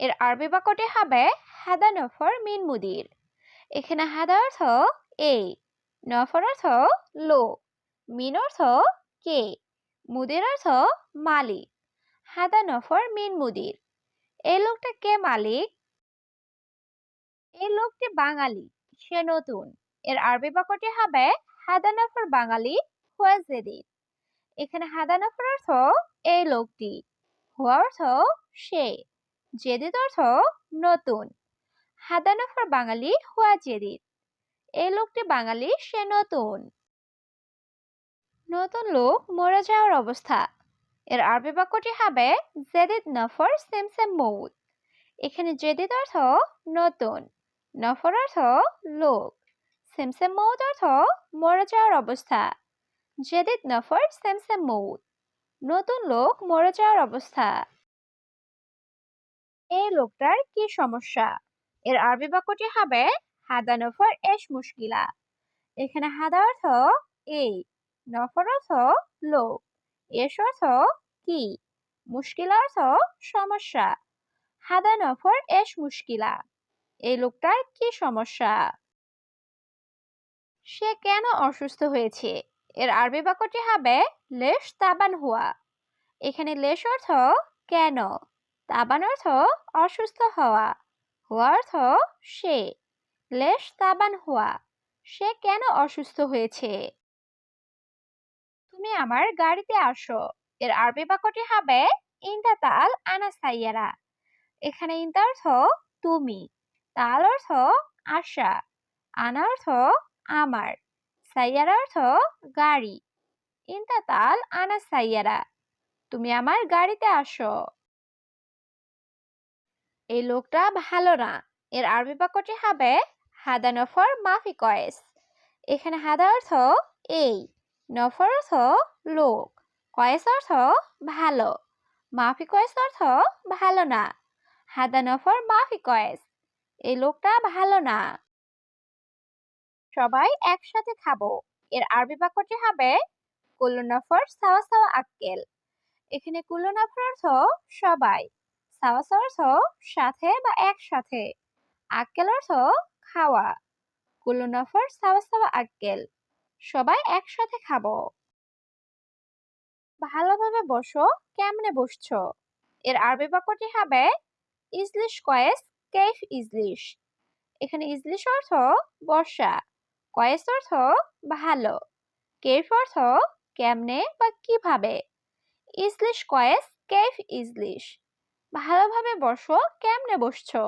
এর আরবি বাক্যটি হবে হাদা নফর মিন মুদির। এখানে হাদা অর্থ এই, নফর অর্থ লো, মিন অর্থ কে, মুদির অর্থ মালিক। হাদা নফর মিন মুদির। এই লোকটা কে মালিক? এই লোকটি বাঙালি, সে নতুন। এর আরবি বাক্যটি হবে হাদা নফর বাঙালি হুয়া এখানে হাদা নফর অর্থ এই লোকটি, হুয়া অর্থ সে। জেদিদ অর্থ নতুন। হাদানফর বাঙালি, হুয়া জেদিদ এই লোকটি বাঙালি, সে নতুন। নতুন লোক মরে যাওয়ার অবস্থা। এর আরবি বাক্যটি হবে জেদিদ নফর সেম সেম মৌত এখানে জেদিদ অর্থ নতুন, নফর অর্থ লোক। সেম সেম মৌত অর্থ মরে যাওয়ার অবস্থা। জেদিদ নফর সেম সেম মৌত নতুন লোক মরে যাওয়ার অবস্থা। এই লোকটার কি সমস্যা? এর আরবি বাক্যটি হবে হাদা নফর এস মুশকিলা। এখানে হাদা অর্থ, এই। নফর অর্থ লোক এস অর্থ, কি? মুশকিলা অর্থ, সমস্যা। হাদা নফর এস মুশকিলা। এই লোকটার কি সমস্যা? সে কেন অসুস্থ হয়েছে? এর আরবি বাক্যটি হবে, লেশ তাবান হুয়া। এখানে লেশ অর্থ, কেন? তাবান অর্থ অসুস্থ হওয়া হওয়া অর্থ সে। লেশ তাবান হওয়া, সে কেন অসুস্থ হয়েছে? তুমি আমার গাড়িতে আসো। এর আরবি বাক্যটি হবে ইন্দা তাল আনা সাইয়ারা। এখানে ইন্দা অর্থ তুমি, তাল অর্থ আশা, আনা অর্থ আমার, সাইয়ারা অর্থ গাড়ি। ইন্দা তাল আনা সাইয়ারা। তুমি আমার গাড়িতে আসো। এই লোকটা ভালো না। এর আরবি বাক্যটি হবে হাদা নফর মাফি কয়েস। এখানে হাদা অর্থ এই, নফর অর্থ লোক, কয়েস অর্থ ভালো, মাফি কয়েস অর্থ ভালো না হাদা নফর মাফি কয়েস। এই লোকটা ভালো না। সবাই একসাথে খাব। এর আরবি বাক্যটি হবে কুল্লু নফর সাওয়া সাওয়া আক্কেল। এখানে কুল্লু নফর অর্থ সবাই। সাওয়াস অর্থ সাথে বা একসাথে। আক্কেল অর্থ খাওয়া। কুল্লু নফর সাওয়া সাওয়া আক্কেল। সবাই একসাথে খাব। ভালোভাবে বসো, কেমনে বসছো? এর আরবি বাক্যটি হবে ইজলিশ কয়েস কেফ ইজলিশ। এখানে ইজলিশ অর্থ বর্ষা, কয়েস অর্থ ভালো কেফ অর্থ কেমনে বা কীভাবে? ইজলিশ কয়েস কেফ ইজলিশ। ভালোভাবে বসো, কেমনে বসছো?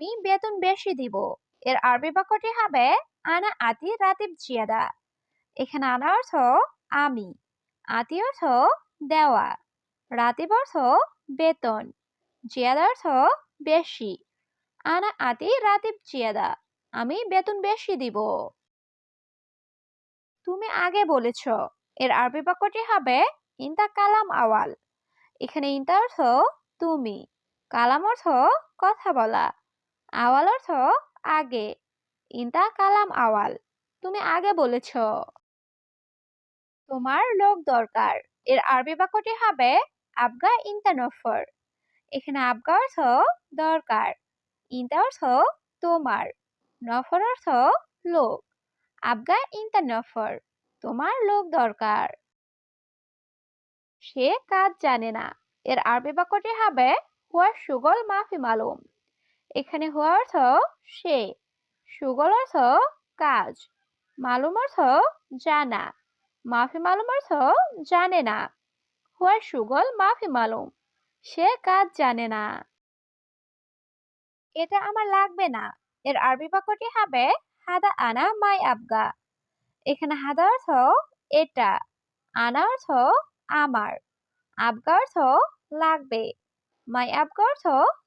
আমি বেতন বেশি দিব। এর আরবি বাক্যটি হবে, আনা আতি রাতিব জিয়াদা। এখানে আনা অর্থ, আমি। আতি অর্থ, দেওয়া। রাতিব অর্থ, বেতন। জিয়াদা অর্থ, বেশি। আনা আতি রাতিব জিয়াদা। আমি বেতন বেশি দিব। তুমি আগে বলেছ। এর আরবি বাক্যটি হবে, ইন্তা কালাম আওয়াল। এখানে ইন্তা অর্থ তুমি, কালাম অর্থ কথা বলা, আওয়াল অর্থ আগে ইন্তা কালাম আওয়াল, তুমি আগে বলেছ। তোমার লোক দরকার, এর আরবি বাক্যটি হবে আবগা ইন্তা নফর এখানে আবগা অর্থ দরকার ইন্তা অর্থ তোমার, নফর অর্থ লোক, আবগা ইন্তা নফর তোমার লোক দরকার। সে কাজ জানে না এর আরবি বাক্যটি হবে, হুয়া সুগল মাফি মালুম। এখানে হুয়া অর্থ সে, সুগল অর্থ কাজ, মালুম অর্থ জানা, মাফি মালুম অর্থ জানে না, হুয়া সুগল মাফি মালুম, সে কাজ জানে না। এটা আমার লাগবে না। এর আরবি বাক্যটি হবে, হাদা আনা মাই আবগা। এখানে হাদা অর্থ এটা, আনা অর্থ আমার। আবগা অর্থ লাগবে। মাই আবগা অর্থ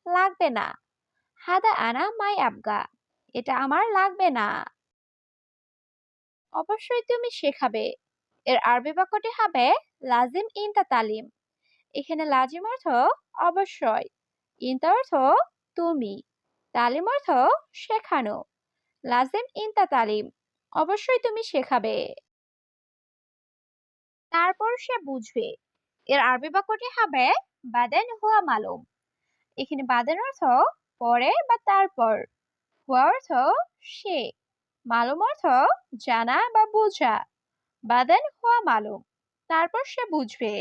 লাগবে না। হাদা আনা মাই আবগা। এটা আমার লাগবে না। অবশ্যই তুমি শেখাবে। এর আরবি বাক্যটি হবে লাজিম ইনতা তালিম। এখানে লাজিম অর্থ অবশ্যই। ইনতা অর্থ তুমি। তালিম অর্থ শেখানো। লাজিম ইনতা তালিম। অবশ্যই তুমি শেখাবে। তারপর সে বুঝবে। এর আরবি বাক্যটি হবে বাদেন হুয়া মালুম। এখানে বাদেন অর্থ পরে বা তারপর। হুয়া অর্থ সে, মালুম অর্থ জানা বা বোঝা। বাদেন হুয়া মালুম, তারপর সে বুঝবে।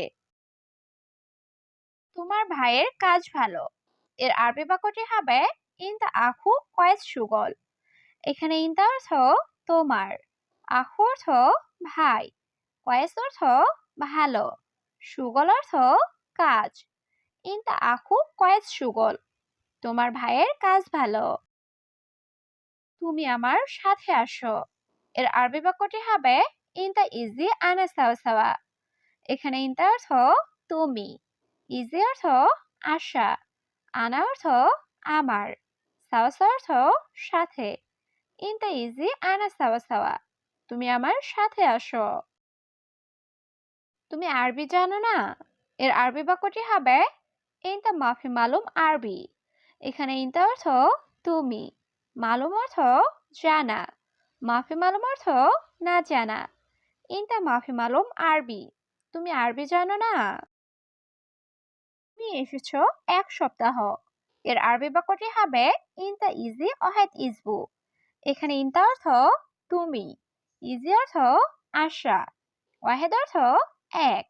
তোমার ভাইয়ের কাজ ভালো। এর আরবি বাক্যটি হবে ইনতা আখু কয়েস সুগল। এখানে ইনতা অর্থ তোমার, আখু অর্থ ভাই, কয়েস অর্থ ভালো। সুগল অর্থ কাজ। ইনতা আখু কয়েস সুগল। তোমার ভাইয়ের কাজ ভালো। তুমি আমার সাথে আসো। এর আরবি বাক্যটি হবে ইনতা ইজি আনা সাওয়া সাওয়া। এখানে ইনতা অর্থ তুমি। ইজি অর্থ আশা। আনা অর্থ আমার। সাওয়া অর্থ সাথে। ইনতা ইজি আনা সাওয়া সাওয়া। তুমি আমার সাথে আসো। তুমি আরবি জানো না? এর আরবি বাক্যটি হবে, ইনতা মাফি মালুম আরবি। এখানে ইনতা অর্থ তুমি। মালুম অর্থ জানা। মাফি মালুম অর্থ না জানা। ইনতা মাফি মালুম আরবি। তুমি আরবি জানো না? তুমি এসেছ এক সপ্তাহ। এর আরবি বাক্যটি হবে, ইনতা ইজি অহেদ ইজবু। এখানে ইনতা অর্থ তুমি। ইজি অর্থ আশা। ওয়াহেদ অর্থ এক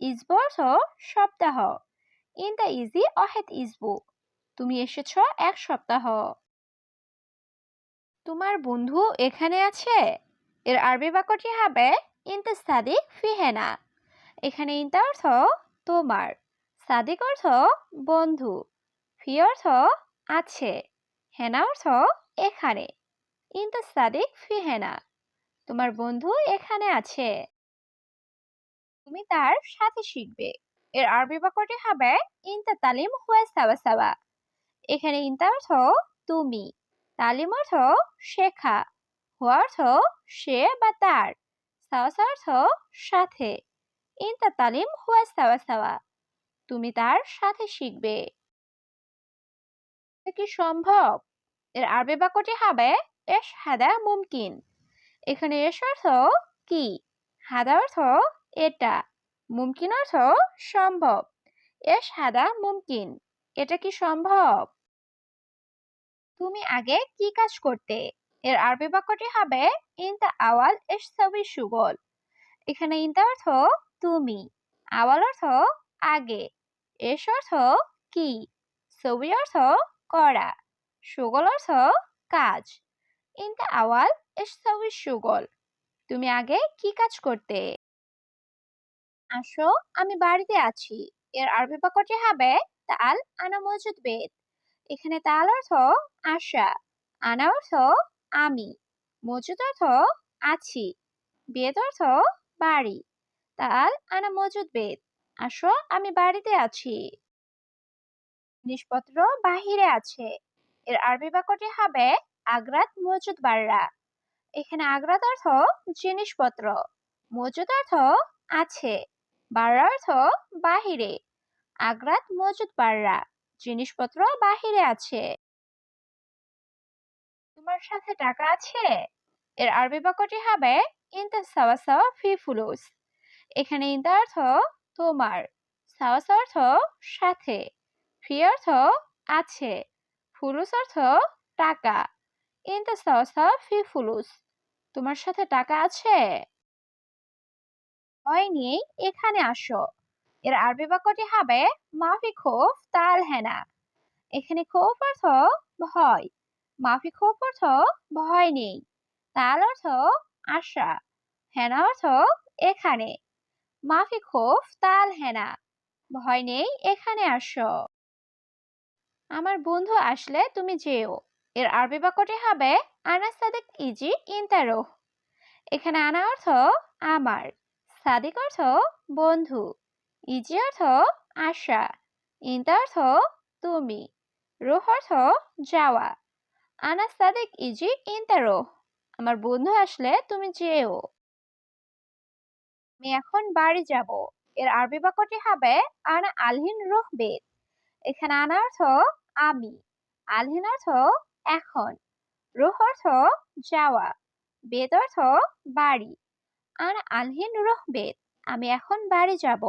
ইজবু অর্থ সপ্তাহ। ইনতা ইজি অহেদ ইজবু তুমি এসেছ এক সপ্তাহ। তোমার বন্ধু এখানে আছে? এর আরবি বাক্যটি হবে ইনতা সাদিক ফিহেনা। এখানে ইনতা অর্থ, তোমার। সাদিক অর্থ, বন্ধু। ফি অর্থ, আছে। হেনা অর্থ, এখানে। ইনতা সাদিক ফি হেনা তোমার বন্ধু এখানে আছে। তুমি তার সাথে শিখবে। এর আরবি বাক্যটি হবে, ইনতা তালিম হুয়া সাওয়া সাওয়া এখানে ইনতা অর্থ, তুমি। তালিম অর্থ, শেখা। হুয়া অর্থ, সে বা তার। সাওয়া সাওয়া অর্থ, সাথে। ইনতা তালিম হুয়া সাওয়া সাওয়া তুমি তার সাথে শিখবে। কি সম্ভব? এর আরবি বাক্যটি হবে এস হাদা মুমকিন। এখানে এস অর্থ, কি? হাদা অর্থ এটা মুমকিন অর্থ সম্ভব। এ সাদা মুমকিন, এটা কি সম্ভব? তুমি আগে কি কাজ করতে? এর আরবি বাক্যটি হবে ইনতা আওয়াল এস সবই সুগল এখানে ইনতা অর্থ তুমি, আওয়াল অর্থ আগে এস অর্থ কি ছবি অর্থ করা সুগল অর্থ কাজ। ইনতা আওয়াল এস সবই সুগল তুমি আগে কি কাজ করতে? আসো, আমি বাড়িতে আছি। এর আরবি বাক্যটি হবে তাল, আনা মজুদ বেদ। এখানে তাল অর্থ আশা, আনা অর্থ আমি, মজুদ অর্থ আছি, বেদ অর্থ বাড়ি, তাল, আনা মজুদ বেদ। আসো, আমি বাড়িতে আছি। জিনিসপত্র বাহিরে আছে। এর আরবি বাক্যটি হবে আগ্রাত মজুদ বাররা। এখানে আগ্রাত অর্থ জিনিসপত্র, মজুদ অর্থ আছে। বাররা বাহিরে। আগ্রাত মজুদ বাররা জিনিসপত্র বাহিরে আছে। তোমার সাথে টাকা আছে? এর আরবি বাক্যটি হবে ইনতা সাওয়া ফি ফুলুস। এখানে ইনতা অর্থ তোমার সাওয়া অর্থ সাথে, ফি অর্থ আছে, ফুলুস অর্থ টাকা ইনতা সাওয়া ফি ফুলুস। তোমার সাথে টাকা আছে? ভয় নিয়ে এখানে আসো। এর আরবি বাক্যটি হবে, মাফি খোফ তাল হেনা। এখানে খোফ অর্থ, ভয়। মাফি খোফ অর্থ, ভয় নেই। তাল অর্থ, আশা। হেনা অর্থ, এখানে। মাফি খোফ তাল হেনা। ভয় নেই, এখানে আসো। আমার বন্ধু আসলে তুমি যেও। এর আরবি বাক্যটি হবে, আনা সাদিক ইজি ইন্তারো এখানে আনা অর্থ, আমার। সাদিক অর্থ বন্ধু, ইজি অর্থ আশা, ইন্তা অর্থ তুমি, রুহ অর্থ যাওয়া। আনা সাদিক ইজি ইন দ্য রোহ, আমার বন্ধু আসলে তুমি যেও। আমি এখন বাড়ি যাব, এর আরবি বাক্যটি হবে আনা আলহিন রুহ বেদ। এখানে আনা অর্থ আমি, আলহিন অর্থ এখন, রুহ অর্থ যাওয়া, বেদ অর্থ বাড়ি। আর আলহিন রহবেদ আমি এখন বাড়ি যাব।